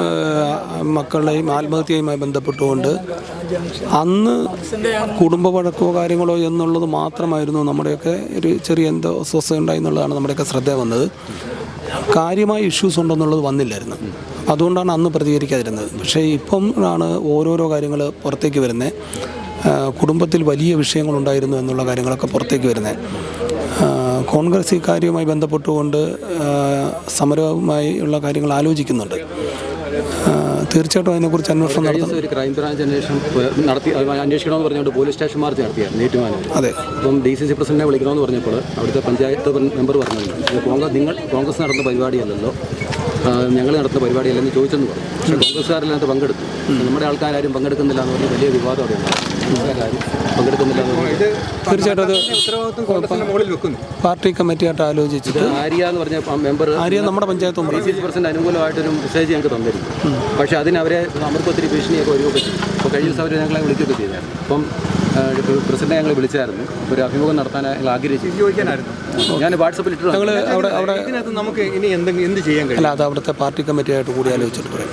ആ, മക്കളുടെയും ആത്മഹത്യയുമായി ബന്ധപ്പെട്ടുകൊണ്ട് അന്ന് കുടുംബ വഴക്കോ കാര്യങ്ങളോ എന്നുള്ളത് മാത്രമായിരുന്നു നമ്മുടെയൊക്കെ ഒരു ചെറിയ എന്തോ അസ്വസ്ഥ ഉണ്ടായി എന്നുള്ളതാണ് നമ്മുടെയൊക്കെ ശ്രദ്ധ വന്നത്. കാര്യമായ ഇഷ്യൂസ് ഉണ്ടെന്നുള്ളത് വന്നില്ലായിരുന്നു. അതുകൊണ്ടാണ് അന്ന് പ്രതികരിക്കാതിരുന്നത്. പക്ഷേ ഇപ്പം ആണ് ഓരോരോ കാര്യങ്ങൾ പുറത്തേക്ക് വരുന്നത് കുടുംബത്തിൽ വലിയ വിഷയങ്ങളുണ്ടായിരുന്നു എന്നുള്ള കാര്യങ്ങളൊക്കെ പുറത്തേക്ക് വരുന്നത് കോൺഗ്രസ് ഈ കാര്യവുമായി ബന്ധപ്പെട്ടുകൊണ്ട് സമരവുമായി ഉള്ള കാര്യങ്ങൾ ആലോചിക്കുന്നുണ്ട്. തീർച്ചയായിട്ടും അതിനെക്കുറിച്ച് അന്വേഷണം നടത്തും. ഒരു ക്രൈംബ്രാഞ്ച് അന്വേഷണം നടത്തി അന്വേഷിക്കണമെന്ന് പറഞ്ഞുകൊണ്ട് പോലീസ് സ്റ്റേഷൻ മാർച്ച് ഏറ്റുമാനൂർ അതെ. അപ്പം ഡി സി സി പ്രസിഡന്റിനെ വിളിക്കണമെന്ന് പറഞ്ഞപ്പോൾ അവിടുത്തെ പഞ്ചായത്ത് മെമ്പർ പറഞ്ഞു കോൺഗ്രസ് നിങ്ങൾ കോൺഗ്രസ് നടന്ന പരിപാടിയല്ലല്ലോ. ഞങ്ങൾ നടത്തുന്ന പരിപാടിയല്ലെന്ന് ചോദിച്ചെന്ന് പറഞ്ഞു. പക്ഷേ കോൺഗ്രസ്സുകാരിനകത്ത് പങ്കെടുത്തു. നമ്മുടെ ആൾക്കാരും പങ്കെടുക്കുന്നില്ല എന്ന് പറഞ്ഞ് വലിയ വിവാദം അവിടെ പങ്കെടുക്കുന്നില്ല തീർച്ചയായിട്ടും അത് ഉത്തരവാദിത്വം പാർട്ടി കമ്മിറ്റിയായിട്ട് ആലോചിച്ചിട്ട് ആര്യ എന്ന് പറഞ്ഞ മെമ്പർ ആര്യ നമ്മുടെ panchayat member D C C president അനുകൂലമായിട്ടൊരു message ഞങ്ങൾക്ക് തന്നിരുന്നു. പക്ഷേ അതിനവരെ അവരെ അവർക്ക് ഒത്തിരി ഭീഷണിയൊക്കെ ഒരു ചെയ്തു. അപ്പോൾ കഴിഞ്ഞ ദിവസം അവർ ഞങ്ങളെ വിളിക്കുകയൊക്കെ ചെയ്തായിരുന്നു. അപ്പം പ്രസിഡന്റ് ഞങ്ങൾ വിളിച്ചായിരുന്നു. ഒരു അഭിമുഖം നടത്താൻ ഞങ്ങൾ ആഗ്രഹിച്ചു. ചോദിക്കാനായിരുന്നു. ഞാൻ വാട്സപ്പിൽ ഇട്ടു ഞങ്ങൾ അവിടെ അവിടെ നമുക്ക് ഇനി എന്തെങ്കിലും എന്ത് ചെയ്യാൻ കഴിയും? അല്ല അത് അവിടുത്തെ പാർട്ടി കമ്മിറ്റിയായിട്ട് കൂടി ആലോചിച്ചിട്ട് പറയാം.